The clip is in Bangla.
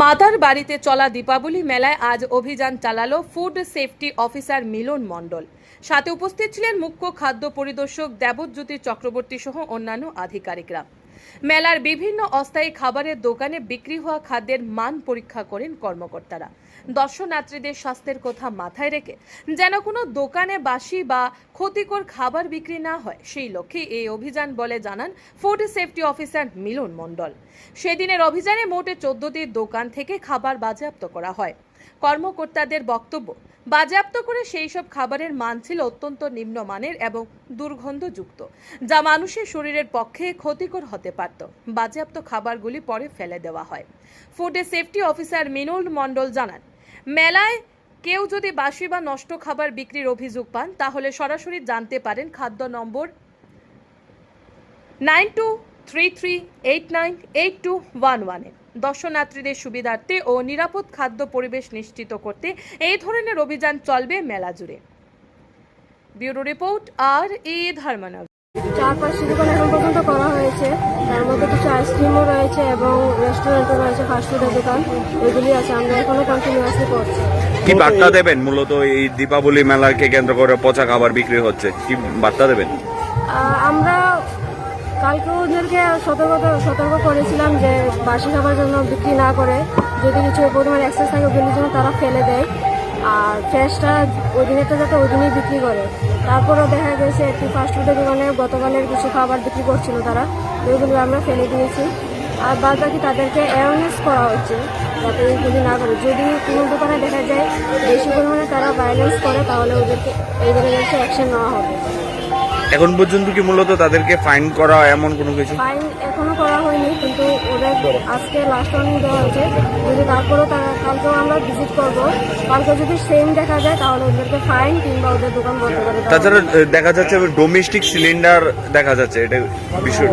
মাতার বাড়িতে চলা দীপাবলি মেলায় আজ অভিযান চালালো food safety officer Milan Mondal. সাথে উপস্থিত ছিলেন মুখ্য খাদ্য পরিদর্শক দেবজ্যোতি চক্রবর্তী সহ অন্যান্য আধিকারিকরা। মেলার বিভিন্ন অস্থায়ী খাবারের দোকানে বিক্রি হওয়া খাদ্যের মান পরীক্ষা করেন কর্মকর্তারা। দর্শনার্থীদের স্বাস্থ্যের কথা মাথায় রেখে যেন কোনো দোকানে বাসি বা ক্ষতিকর খাবার বিক্রি না হয়, সেই লক্ষ্যে এই অভিযান বলে জানান food safety officer Milan Mondal. সেদিনের অভিযানে মোটে চোদ্দটির দোকান থেকে খাবার বাজেয়াপ্ত করা হয়। কর্মকর্তাদের বক্তব্য বাজেয়াপ্ত করে সেই সব খাবারের মান ছিল অত্যন্ত নিম্নমানের এবং দুর্গন্ধযুক্ত, যা মানুষের শরীরের পক্ষে ক্ষতিকর হতে পারত। বাজেয়াপ্ত খাবারগুলি পরে ফেলে দেওয়া হয়। ফুডে সেফটি অফিসার মিনুল মণ্ডল জানান, মেলায় কেউ যদি বাসি বা নষ্ট খাবার বিক্রির অভিযোগ পান, তাহলে সরাসরি জানতে পারেন খাদ্য number nine two three three eight nine eight two one ওয়ানে দর্শনার্থীদের সুবিধার্থে ও নিরাপদ খাদ্য পরিবেশ নিশ্চিত করতে এই ধরনের অভিযান চলবে মেলা জুড়ে। ব্যুরো রিপোর্ট আর ই ধর্মনগর। চার পাঁচটি দোকান এখন পর্যন্ত করা হয়েছে। তার মধ্যে কিছু আইসক্রিমও রয়েছে এবং রেস্টুরেন্টও রয়েছে ফাস্টফুডের দোকান। এগুলি আছে আমরা এখনও কন্টিনিউয়াসলি করছি। কি বার্তা দেবেন? মূলত এই দীপাবলি মেলাকে কেন্দ্র করে পচা খাবার বিক্রি হচ্ছে। কি বার্তা দেবেন? আমরা কালকে ওদেরকে সতর্ক সতর্ক করেছিলাম যে বাসি খাবার জন্য বিক্রি না করে। যদি কিছু পরিমাণ এক্সেস থাকে ওগুলির জন্য তারা ফেলে দেয়। আর ফ্রেশটা ওই দিনেরটা যাতে ওই দিনই বিক্রি করে। তারপরেও দেখা গেছে, একটি ফাস্টফুডের দোকানে গতকালের কিছু খাবার বিক্রি করছিল তারা। তো ওইগুলো আমরা ফেলে দিয়েছি। আর বাদ বাকি তাদেরকে অ্যাওয়ারনেস করা হচ্ছে, যাতে এইগুলি না করে। যদি কোনো দোকানে দেখা যায়, বেশি পরিমাণে তারা ভায়োলেন্স করে, তাহলে ওদেরকে এই ধরনের অ্যাকশন নেওয়া হবে। এখন পর্যন্ত কি মূলত তাদেরকে ফাইন করা হয় এমন কোনো কিছু? ফাইন এখনও করা হয়নি কিন্তু ওদের আজকে লাস্ট ওয়ার্নিং দেওয়া হয়েছে। যদি তারপরেও তারা কালকেও আমরা ভিজিট করব। কালকে যদি সেম দেখা যায় তাহলে ওদেরকে ফাইন কিংবা ওদের দোকান বন্ধ করে দেওয়া তাছাড়া দেখা যাচ্ছে ডোমেস্টিক সিলিন্ডার দেখা যাচ্ছে এটা বিষয়